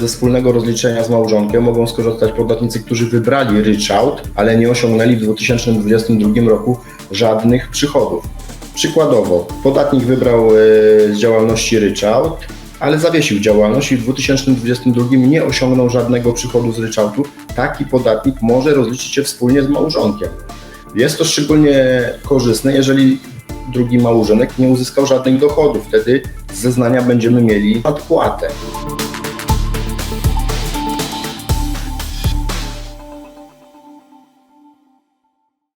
Ze wspólnego rozliczenia z małżonkiem mogą skorzystać podatnicy, którzy wybrali ryczałt, ale nie osiągnęli w 2022 roku żadnych przychodów. Przykładowo, podatnik wybrał e, z działalności ryczałt, ale zawiesił działalność i w 2022 nie osiągnął żadnego przychodu z ryczałtu. Taki podatnik może rozliczyć się wspólnie z małżonkiem. Jest to szczególnie korzystne, jeżeli drugi małżonek nie uzyskał żadnych dochodów. Wtedy z zeznania będziemy mieli odpłatę.